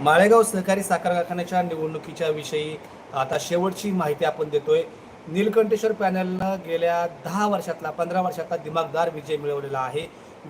माळेगाव सहकारी साखर कारखान्याच्या निवडणुकीच्या विषयी आता शेवटची माहिती आपण देतोय. नीलकंठेश्वर पॅनलनं गेल्या दहा वर्षातला पंधरा वर्षातला दिमागदार विजय मिळवलेला आहे.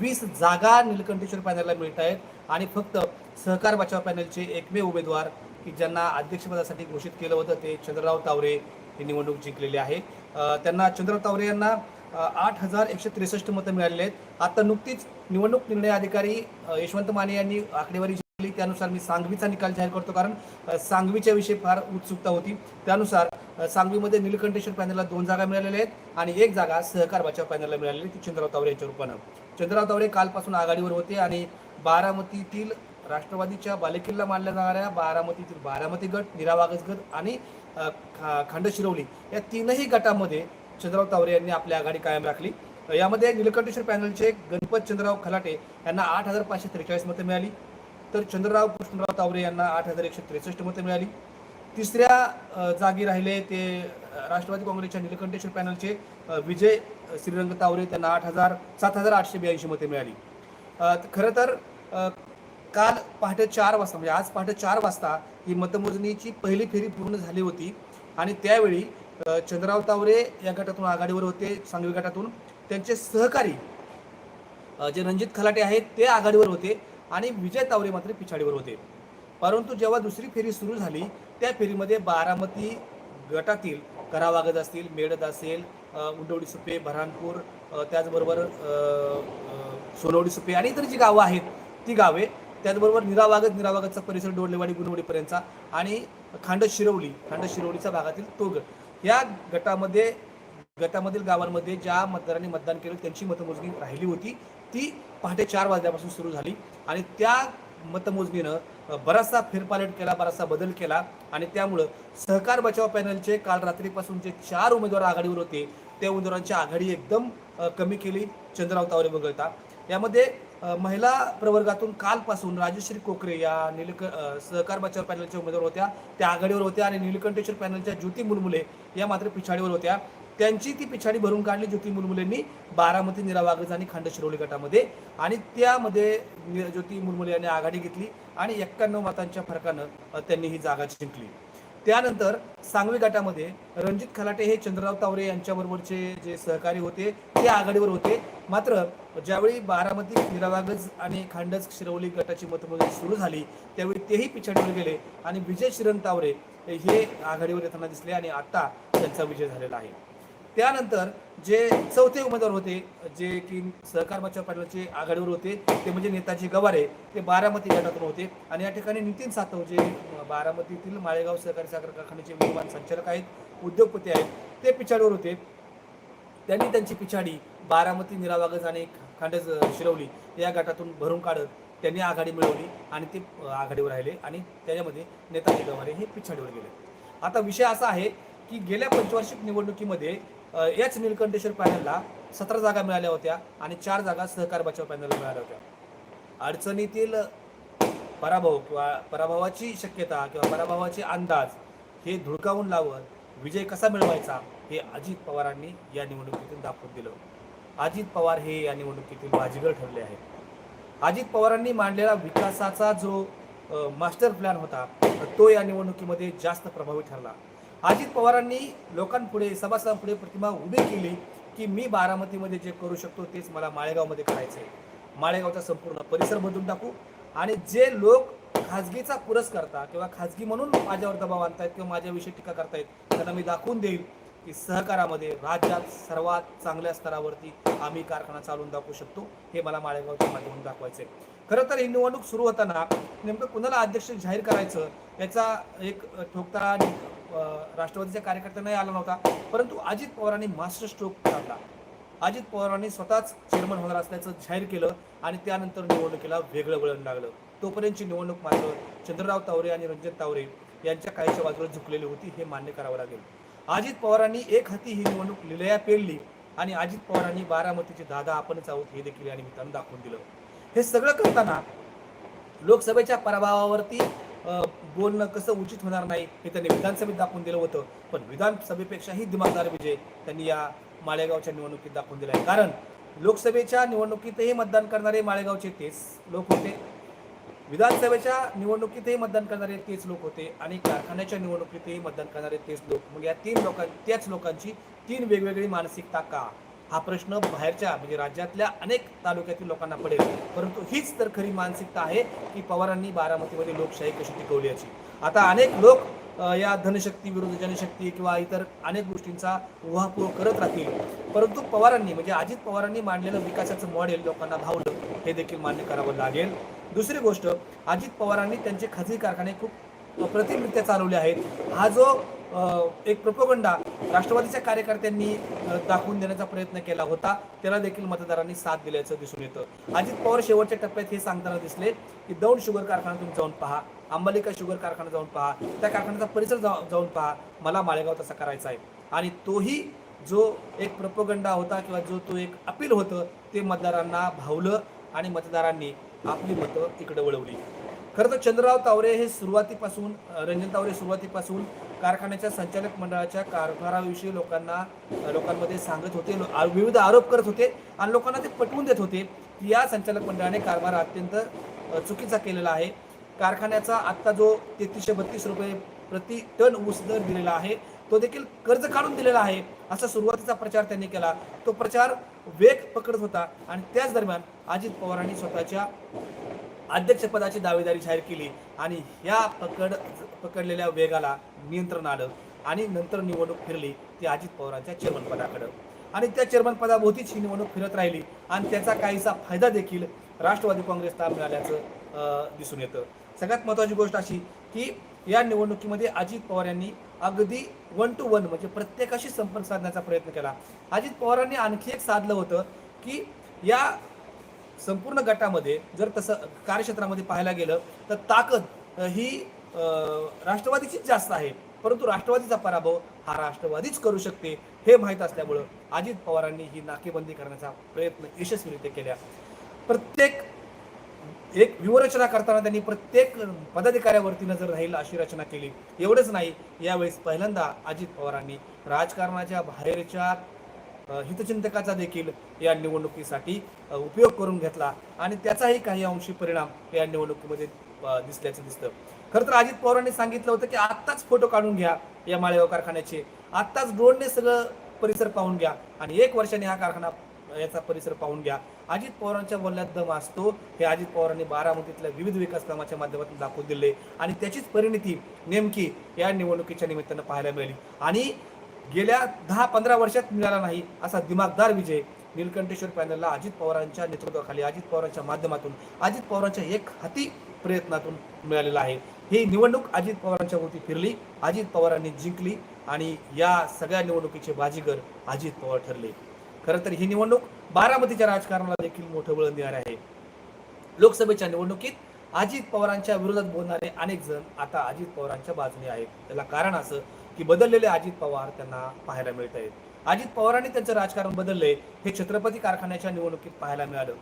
वीस जागा नीलकंठेश्वर पॅनलला मिळत आहेत आणि फक्त सहकार बचाव पॅनलचे एकमेव उमेदवार की ज्यांना अध्यक्षपदासाठी घोषित केलं होतं ते चंद्रराव तावरे ही निवडणूक जिंकलेली आहे. त्यांना चंद्रराव तावरे यांना आठ हजार एकशे त्रेसष्ट मतं मिळालेली आहेत. आता नुकतीच निवडणूक निर्णय अधिकारी यशवंत माने यांनी आकडेवारी त्यानुसार मी सांगवीचा निकाल जाहीर करतो कारण सांगवीच्या विषयी फार उत्सुकता होती. त्यानुसार सांगवीमध्ये नीलकंठेश्वर पॅनलला दोन जागा मिळालेल्या आहेत आणि एक जागा सहकार बचाव पॅनलला मिळालेली ती चंद्रराव तावरे यांच्या रूपानं. चंद्रराव तावरे कालपासून आघाडीवर होते आणि बारामतीतील राष्ट्रवादीच्या बालेकिल्ला मानल्या जाणाऱ्या बारामतीतील बारामती गट निरावागस गट आणि अ, खा- शिरवली या तीनही गटामध्ये चंद्रराव तावरे यांनी आपली आघाडी कायम राखली. यामध्ये निलकंठेश्वर पॅनलचे गणपत चंद्रराव खलाटे यांना आठ हजार पाचशे त्रेचाळीस मतं मिळाली. तर चंद्रराव कृष्णराव तावरे यांना आठ हजार एकशे त्रेसष्ट मतं मिळाली. तिसऱ्या जागी राहिले ते राष्ट्रवादी काँग्रेसच्या निलकंठेश्वर पॅनलचे विजय श्रीरंग तावरे त्यांना आठ हजार सात हजार आठशे ब्याऐंशी मते मिळाली. खरं तर काल पहाटे चार वाजता म्हणजे आज पहाटे चार वाजता ही मतमोजणीची पहिली फेरी पूर्ण झाली होती आणि त्यावेळी चंद्रराव तावरे या गटातून आघाडीवर होते सांगवी गटातून. त्यांचे सहकारी जे रणजित खलाटे आहेत ते आघाडीवर होते. आणि विजय तावरे मात्र पिछाडीवर होते. परंतु जेव्हा दुसरी फेरी सुरू झाली त्या फेरीमध्ये बारामती गटातील करावागत असतील मेडद असेल उंडवडी सुपे बऱ्हाणपूर त्याचबरोबर सोनवडी सुपे आणि इतर जी गावं आहेत ती गावे त्याचबरोबर निरावागत निरावागतचा परिसर डोडलेवाडी गुणवडीपर्यंतचा आणि खांड शिरवली खांड शिरवलीचा भागातील तो गट या गटामध्ये गटामधील गावांमध्ये ज्या मतदारांनी मतदान केलं त्यांची मतमोजणी राहिली होती. ती पहाटे चार वाजल्यापासून सुरू झाली आणि त्या मतमोजणीनं बराचसा फेरपालट केला बराचसा बदल केला आणि त्यामुळं सहकार बचाव पॅनलचे काल रात्रीपासून जे चार उमेदवार आघाडीवर होते त्या उमेदवारांची आघाडी एकदम कमी केली चंद्रराव तावरे वगळता यामध्ये महिला प्रवर्गातून कालपासून राजश्री कोकरे या निलक सहकार बचाव पॅनलच्या उमेदवार होत्या त्या आघाडीवर होत्या आणि नीलकंठेश्वर पॅनलच्या ज्योती मुलमुले या मात्र पिछाडीवर होत्या. त्यांची ती पिछाडी भरून काढली ज्योती मुलमुलेंनी बारामती निरावागज आणि खांड शिरोली गटामध्ये. आणि त्यामध्ये ज्योती मुलमुले यांनी आघाडी घेतली आणि एक्क्याण्णव मतांच्या फरकानं त्यांनी ही जागा जिंकली. त्यानंतर सांगवी गटामध्ये रणजित खलाटे हे चंद्रराव तावरे यांच्याबरोबरचे जे सहकारी होते ते आघाडीवर होते. मात्र ज्यावेळी बारामती निरावागज आणि खांडज शिरवली गटाची मतमोजणी सुरू झाली त्यावेळी तेही पिछाडीवर गेले आणि विजय शिरंग तावरे हे आघाडीवर येताना दिसले आणि आता त्यांचा विजय झालेला आहे. त्यानंतर जे चौथे उमेदवार होते जे की सहकार बचाव पाटीलचे आघाडीवर होते ते म्हणजे नेताजी गवारे ते बारामती गटातून होते. आणि या ठिकाणी नितीन सातव जे बारामतीतील माळेगाव सहकारी साखर कारखान्याचे विद्यमान संचालक आहेत उद्योगपती आहेत ते पिछाडीवर होते. त्यांनी त्यांची पिछाडी बारामती निरावागज आणि खांडज शिरवली. या गटातून भरून काढत त्यांनी आघाडी मिळवली आणि ते आघाडीवर राहिले आणि त्याच्यामध्ये नेताजी गवारे हे पिछाडीवर गेले. आता विषय असा आहे की गेल्या पंचवार्षिक निवडणुकीमध्ये याच निलकंठेश्वर पॅनलला सतरा जागा मिळाल्या होत्या आणि चार जागा सहकार बचाव पॅनलला मिळाल्या होत्या. अडचणीतील पराभव किंवा पराभवाची शक्यता किंवा पराभवाचे अंदाज हे धुडकावून लावत विजय कसा मिळवायचा हे अजित पवारांनी या निवडणुकीतून दाखवून दिलं अजित पवार हे या निवडणुकीतील बाजीगर ठरले आहेत. अजित पवारांनी मांडलेला विकासाचा जो मास्टर प्लॅन होता तो या निवडणुकीमध्ये जास्त प्रभावी ठरला. अजित पवारांनी लोकांपुढे सभासदांपुढे प्रतिमा उभी केली की मी बारामतीमध्ये जे करू शकतो तेच मला माळेगावमध्ये करायचं आहे माळेगावचा संपूर्ण परिसर बदलून टाकू आणि जे लोक खाजगीचा पुरस करता किंवा खाजगी म्हणून माझ्यावर दबाव आणतायत किंवा माझ्याविषयी टीका करतायत त्यांना मी दाखवून देईल की सहकारामध्ये राज्यात सर्वात चांगल्या स्तरावरती आम्ही कारखाना चालवून दाखवू शकतो हे मला माळेगावच्या माध्यमातून दाखवायचं आहे खरं तर ही निवडणूक सुरू होताना नेमकं कुणाला अध्यक्ष जाहीर करायचं याचा एक ठोकतारा राष्ट्रवादीच्या कार्यकर्त्यांनाही आला नव्हता परंतु अजित पवारांनी मास्टर स्ट्रोक काढला. अजित पवारांनी स्वतःच चेअरमन होणार असल्याचं जाहीर केलं आणि त्यानंतर निवडणुकीला वेगळं वळण लागलं. तोपर्यंतची निवडणूक मात्र चंद्रराव तावरे आणि रंजन तावरे यांच्या काहीच्या बाजूला झुकलेली होती हे मान्य करावं लागेल. अजित पवारांनी एक हाती ही निवडणूक लिलया पेरली आणि अजित पवारांनी बारामतीचे दादा आपणच आहोत हे देखील या निमित्तानं दाखवून दिलं. हे सगळं करताना लोकसभेच्या पराभवावरती बोलणं कसं उचित होणार नाही हे त्यांनी विधानसभेत दाखवून दिलं होतं. पण विधानसभेपेक्षाही दिमागदार विजय त्यांनी या माळेगावच्या निवडणुकीत दाखवून दिला आहे कारण लोकसभेच्या निवडणुकीतही मतदान करणारे माळेगावचे तेच लोक होते. विधानसभेच्या निवडणुकीतही मतदान करणारे तेच लोक होते आणि कारखान्याच्या निवडणुकीतही मतदान करणारे तेच लोक. मग या तीन लोकां त्याच लोकांची तीन वेगवेगळी मानसिकता का? हा प्रश्न बाहेरच्या म्हणजे राज्यातल्या अनेक तालुक्यातील लोकांना पडेल. परंतु हीच तर खरी मानसिकता आहे की पवारांनी बारामतीमध्ये लोकशाही कशी टिकवली याची. आता अनेक लोक या धनशक्ती विरुद्ध जनशक्ती किंवा इतर अनेक गोष्टींचा उहापोह करत राहतील. परंतु पवारांनी म्हणजे अजित पवारांनी मांडलेलं विकासाचं मॉडेल लोकांना भावलं हे देखील मान्य करावं लागेल. दुसरी गोष्ट अजित पवारांनी त्यांचे खाजगी कारखाने खूप प्रतिमरित्या चालवले आहेत. हा जो एक प्रपोगंडा राष्ट्रवादीच्या कार्यकर्त्यांनी दाखवून देण्याचा प्रयत्न केला होता. त्याला देखील मतदारांनी साथ दिल्याचं दिसून येतं. अजित पवार शेवटच्या टप्प्यात हे सांगताना दिसले की दौंड शुगर कारखाना तुम्ही जाऊन पहा अंबालिका शुगर कारखाना जाऊन पहा त्या कारखान्याचा परिसर जाऊन पहा मला माळेगाव तसा करायचा आहे. आणि तोही जो एक प्रपोगंडा होता किंवा जो तो एक अपील होतं ते मतदारांना भावलं आणि मतदारांनी आपली मतं तिकडे वळवली. खरं तर चंद्रराव तावरे हे सुरुवातीपासून रंजन तावरे सुरुवातीपासून कारखान्याच्या संचालक मंडळाच्या कारभाराविषयी लोकांना लोकांमध्ये सांगत होते विविध आरोप करत होते आणि लोकांना ते पटवून देत होते की या संचालक मंडळाने कारभार अत्यंत चुकीचा केलेला आहे. कारखान्याचा आत्ता जो तेहतीसशे बत्तीस रुपये प्रति टन ऊस दर दिलेला आहे तो देखील कर्ज काढून दिलेला आहे असा सुरुवातीचा प्रचार त्यांनी केला. तो प्रचार वेग पकडत होता आणि त्याच दरम्यान अजित पवारांनी स्वतःच्या अध्यक्षपदाची दावेदारी जाहीर केली आणि ह्या पकड पकडलेल्या वेगाला नियंत्रण आलं आणि नंतर निवडणूक फिरली ती अजित पवारांच्या चेअरमनपदाकडं आणि त्या चेअरमनपदाभोवतीच ही निवडणूक फिरत राहिली आणि त्याचा काहीसा फायदा देखील राष्ट्रवादी काँग्रेसला मिळाल्याचं दिसून येतं. सगळ्यात महत्त्वाची गोष्ट अशी की या निवडणुकीमध्ये अजित पवार यांनी अगदी वन टू वन म्हणजे प्रत्येकाशी संपर्क साधण्याचा प्रयत्न केला. अजित पवारांनी आणखी एक साधलं होतं की या संपूर्ण गटामध्ये जर तसं कार्यक्षेत्रामध्ये पाहायला गेलं तर ताकद ही राष्ट्रवादीचीच जास्त आहे. परंतु राष्ट्रवादीचा पराभव हा राष्ट्रवादीच करू शकते हे माहीत असल्यामुळं अजित पवारांनी ही नाकेबंदी करण्याचा प्रयत्न यशस्वीरित्या केला प्रत्येक एक व्यूहरचना करताना त्यांनी प्रत्येक पदाधिकाऱ्यावरती नजर राहील अशी रचना केली एवढंच नाही यावेळेस पहिल्यांदा अजित पवारांनी राजकारणाच्या बाहेरच्या हितचिंतकाचा देखील या निवडणुकीसाठी उपयोग करून घेतला आणि त्याचाही काही अंशी परिणाम या निवडणुकीमध्ये दिसल्याचं दिसतं. खरं तर अजित पवारांनी सांगितलं होतं की आत्ताच फोटो काढून घ्या या माळेगाव कारखान्याचे. आत्ताच ड्रोनने सगळं परिसर पाहून घ्या आणि एक वर्षाने हा कारखाना याचा परिसर पाहून घ्या. अजित पवारांच्या बोलण्यात दम असतो. हे अजित पवारांनी बारामतीतल्या विविध विकास कामाच्या माध्यमातून दाखवून दिले आणि त्याचीच परिणिती नेमकी या निवडणुकीच्या निमित्तानं पाहायला मिळाली. आणि गेल्या दहा पंधरा वर्षात मिळाला नाही असा दिमागदार विजय निलकंठेश्वर पॅनलला अजित पवारांच्या नेतृत्वाखाली अजित पवारांच्या माध्यमातून अजित पवारांच्या एक हाती प्रयत्नातून मिळालेला आहे. ही निवडणूक अजित पवारांच्या वरती फिरली अजित पवारांनी जिंकली आणि या सगळ्या निवडणुकीचे बाजीगर अजित पवार ठरले. खरं तर ही निवडणूक बारामतीच्या राजकारणाला देखील मोठं वळण देणार आहे. लोकसभेच्या निवडणुकीत अजित पवारांच्या विरोधात बोलणारे अनेक जण आता अजित पवारांच्या बाजूने आहेत. त्याला कारण असं की बदललेले अजित पवार त्यांना पाहायला मिळत आहेत अजित पवारांनी त्यांचं राजकारण बदललंय हे छत्रपती कारखान्याच्या निवडणुकीत पाहायला मिळालं.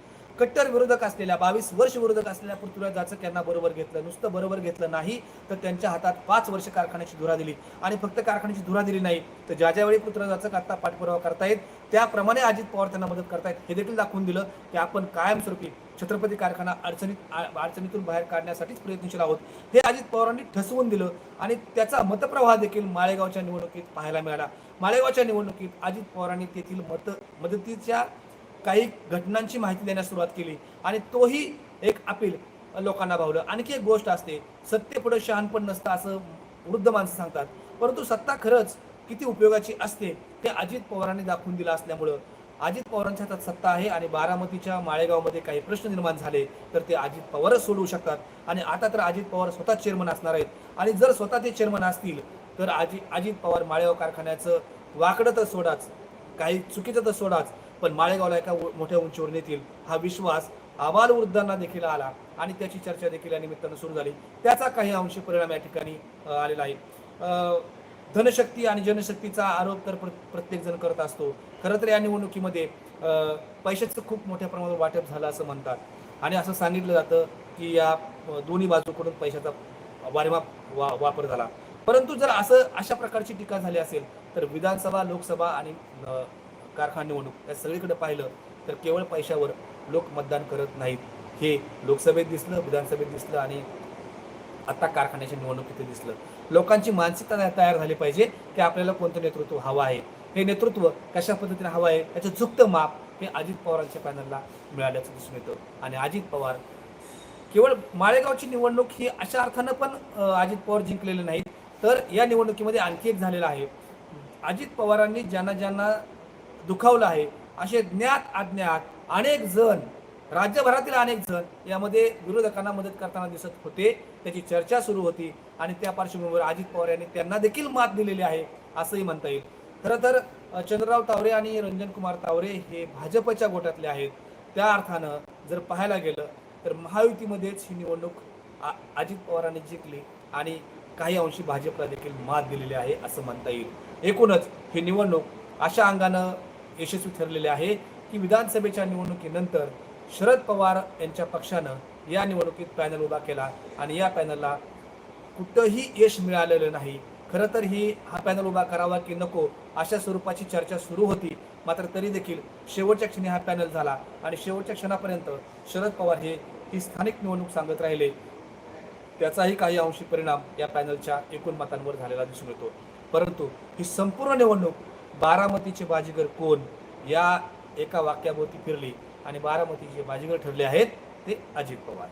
कट्टर विरोधक असलेल्या बावीस वर्ष विरोधक असलेल्या पृथ्वीराज जाचक यांना बरोबर घेतलं. नुसतं बरोबर घेतलं नाही तर त्यांच्या हातात पाच वर्ष कारखान्याची धुरा दिली. आणि फक्त कारखान्याची धुरा दिली नाही तर ज्या ज्यावेळी पृथ्वीराज जाचक आता पाठपुरावा करतायत त्याप्रमाणे अजित पवार त्यांना मदत करतायत. हे देखील दाखवून दिलं की आपण कायमस्वरूपी छत्रपती कारखाना अडचणीत आ- अडचणीतून बाहेर काढण्यासाठीच प्रयत्नशील आहोत. हे अजित पवारांनी ठसवून दिलं आणि त्याचा मतप्रवाह देखील माळेगावच्या निवडणुकीत पाहायला मिळाला. माळेगावच्या निवडणुकीत अजित पवारांनी तेथील मत मदतीच्या काही घटनांची माहिती देण्यास सुरुवात केली आणि तोही एक अपील लोकांना भावलं. आणखी एक गोष्ट असते सत्तेपुढे शहाणपण नसतं असं वृद्ध माणसं सांगतात. परंतु सत्ता खरंच किती उपयोगाची असते ते अजित पवारांनी दाखवून दिलं असल्यामुळं. अजित पवारांच्या हातात सत्ता आहे आणि बारामतीच्या माळेगावमध्ये काही प्रश्न निर्माण झाले तर ते अजित पवारच सोडवू शकतात. आणि आता तर अजित पवार स्वतः चेअरमन असणार आहेत. आणि जर स्वतः ते चेअरमन असतील तर अजि अजित पवार माळेगाव कारखान्याचं वाकडं तर सोडाच काही चुकीचं तर सोडाच. पण माळेगावला एका मोठ्या उंचीवर नेतील हा विश्वास आबाल वृद्धांना देखील आला आणि त्याची चर्चा देखील या निमित्तानं सुरू झाली. त्याचा काही अंशी परिणाम या ठिकाणी आलेला आहे. धनशक्ती आणि जनशक्तीचा आरोप तर प्र- प्रत्येक जण करत असतो. खरं तर या निवडणुकीमध्ये पैशाचं खूप मोठ्या प्रमाणात वाटप झालं असं म्हणतात. आणि असं सांगितलं जातं की या दोन्ही बाजूकडून पैशाचा वारेमाप वा वापर झाला. परंतु जर असं अशा प्रकारची टीका झाली असेल तर विधानसभा लोकसभा आणि कारखाना निवडणूक या सगळीकडे पाहिलं तर केवळ पैशावर लोक मतदान करत नाहीत. हे लोकसभेत दिसलं विधानसभेत दिसलं आणि आता कारखान्याच्या निवडणुकीत दिसलं. लोकांची मानसिकता तयार झाली पाहिजे की आपल्याला कोणतं नेतृत्व हवं आहे. हे नेतृत्व कशा पद्धतीने हवं आहे याचं झुकतं माप हे अजित पवारांच्या पॅनलला मिळाल्याचं दिसून येतं. आणि अजित पवार केवळ माळेगावची निवडणूक ही अशा अर्थानं पण अजित पवार जिंकलेले नाहीत. तर या निवडणुकीमध्ये आणखी एक झालेलं आहे. अजित पवारांनी ज्यांना ज्यांना दुखावलं आहे. असे ज्ञात अज्ञात अनेक जण राज्यभरातील अनेक जण यामध्ये विरोधकांना मदत करताना दिसत होते. त्याची चर्चा सुरू होती आणि त्या पार्श्वभूमीवर अजित पवार यांनी त्यांना देखील मात दिलेली आहे असंही म्हणता येईल. खरं तर चंद्रराव तावरे आणि रंजन कुमार तावरे हे भाजपच्या गोटातले आहेत. त्या अर्थानं जर पाहायला गेलं तर महायुतीमध्येच ही निवडणूक आ- अजित पवारांनी जिंकली आणि काही अंशी भाजपला देखील मात दिलेली आहे असं म्हणता येईल. एकूणच ही निवडणूक अशा अंगानं यशस्वी ठरलेले आहे की विधानसभेच्या निवडणुकीनंतर शरद पवार यांच्या पक्षानं या निवडणुकीत पॅनल उभा केला आणि या पॅनलला कुठंही यश मिळालेलं नाही. खरं तर ही हा पॅनल उभा करावा की नको अशा स्वरूपाची चर्चा सुरू होती. मात्र तरी देखील शेवटच्या क्षणी हा पॅनल झाला आणि शेवटच्या क्षणापर्यंत शरद पवार हे ही स्थानिक निवडणूक सांगत राहिले. त्याचाही काही अंशी परिणाम या पॅनलच्या एकूण मतांवर झालेला दिसून येतो. परंतु ही संपूर्ण निवडणूक बारामतीचे बाजीगर कोण या एका वाक्याभोवती फिरली आणि बारामतीचे बाजीगर ठरले आहेत ते अजित पवार.